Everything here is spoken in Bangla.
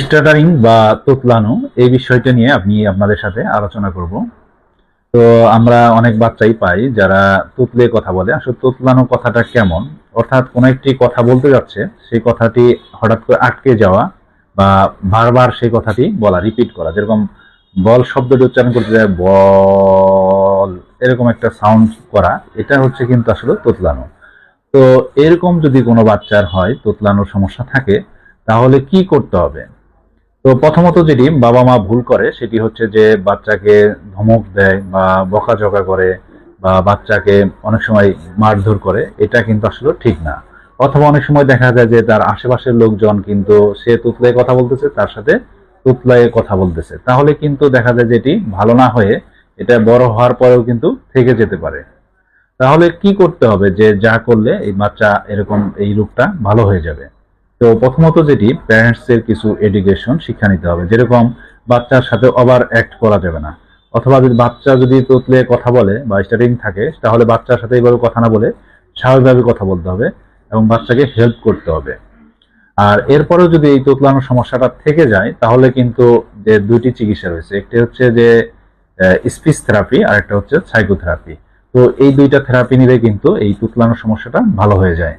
স্টার্টারিং বা তোতলানো, এই বিষয়টা নিয়ে আপনি আপনাদের সাথে আলোচনা করব। তো আমরা অনেক বাচ্চাই পাই যারা তুতলে কথা বলে। আসলে তোতলানো কথাটা কেমন? অর্থাৎ কোনো একটি কথা বলতে যাচ্ছে, সেই কথাটি হঠাৎ করে আটকে যাওয়া বা বারবার সেই কথাটি বলা রিপিট করা। যেরকম বল শব্দটি উচ্চারণ করতে যায়, বল, এরকম একটা সাউন্ড করা। এটা হচ্ছে কিন্তু আসলে তোতলানো। তো এরকম যদি কোনো বাচ্চার হয়, তোতলানোর সমস্যা থাকে, তাহলে কি করতে হবে? তো প্রথমত যেটি বাবা মা ভুল করে, সেটি হচ্ছে যে বাচ্চাকে ধমক দেয় বা বকাঝকা করে বা বাচ্চাকে অনেক সময় মারধর করে, এটা কিন্তু আসলে ঠিক না। অথবা অনেক সময় দেখা যায় যে তার আশেপাশের লোকজন কিন্তু সে তুতলায় কথা বলতেছে, তার সাথে তুতলায় কথা বলতেছে। তাহলে কিন্তু দেখা যায় যে এটি ভালো না হয়ে এটা বড় হওয়ার পরেও কিন্তু থেকে যেতে পারে। তাহলে কি করতে হবে যে যা করলে এই বাচ্চা এরকম এই রূপটা ভালো হয়ে যাবে? তো প্রথমত যেটি প্যারেন্টস এর কিছু এডুকেশন শিক্ষা নিতে হবে। যেরকম বাচ্চার সাথে ওভার অ্যাক্ট করা যাবে না। অথবা যদি বাচ্চা যদি তোতলে কথা বলে বা স্টার্টিং থাকে, তাহলে বাচ্চার সাথে এইভাবে কথা না বলে স্বাভাবিকভাবে কথা বলতে হবে এবং বাচ্চাকে হেল্প করতে হবে। আর এরপরেও যদি এই তোতলানোর সমস্যাটা থেকে যায়, তাহলে কিন্তু যে দুইটি চিকিৎসা রয়েছে, একটি হচ্ছে যে স্পিচ থেরাপি আর একটা হচ্ছে সাইকোথেরাপি তো এই দুইটা থেরাপি নিলে কিন্তু এই তুতলানোর সমস্যাটা ভালো হয়ে যায়।